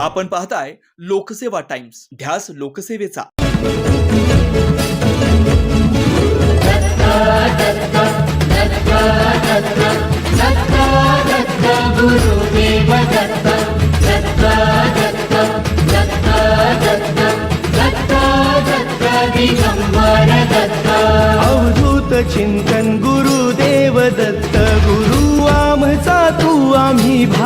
आपण पाहताय लोकसेवा टाइम्स. ध्यास लोकसेवेचा. अवधूत चिंतन गुरुदेव दत्त गुरु आमचा तू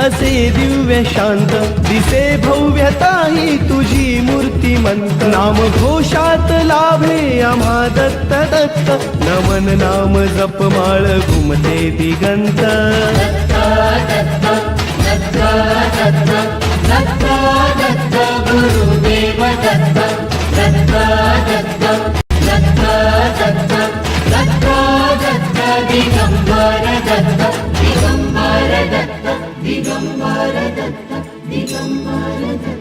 असे दिव्य शांत दिसे भव्यताही तुझी मूर्ती मंत नाम घोषात लाभे आम्हा दत्त दत्त नमन नाम जपमाळ घुमते दिगंत दिगंबर दत्त दिगम्बर दत्त दिगम्बर दत्त